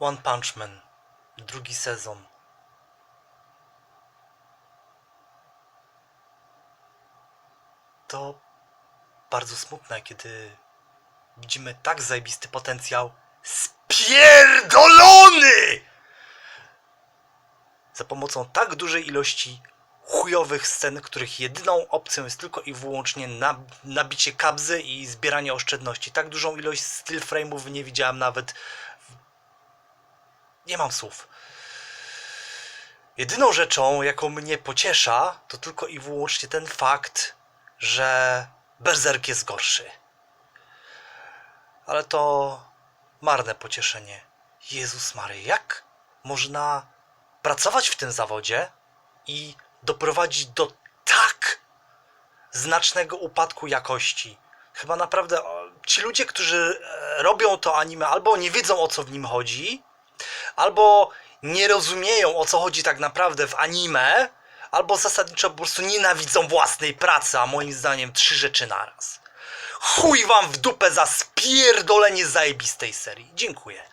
One Punch Man, drugi sezon. To bardzo smutne, kiedy widzimy tak zajebisty potencjał spierdolony! Za pomocą tak dużej ilości chujowych scen, których jedyną opcją jest tylko i wyłącznie nab- nabicie kabzy i zbieranie oszczędności. Tak dużą ilość still frame'ów nie widziałem nawet. Nie mam słów. Jedyną rzeczą, jaką mnie pociesza, to tylko i wyłącznie ten fakt, że Berserk jest gorszy. Ale to marne pocieszenie. Jezus Mary, jak można pracować w tym zawodzie i doprowadzić do tak znacznego upadku jakości? Chyba naprawdę ci ludzie, którzy e, robią to anime, albo nie wiedzą o co w nim chodzi, albo nie rozumieją o co chodzi tak naprawdę w anime, albo zasadniczo po prostu nienawidzą własnej pracy, a moim zdaniem trzy rzeczy naraz. Chuj wam w dupę za spierdolenie zajebistej serii. Dziękuję.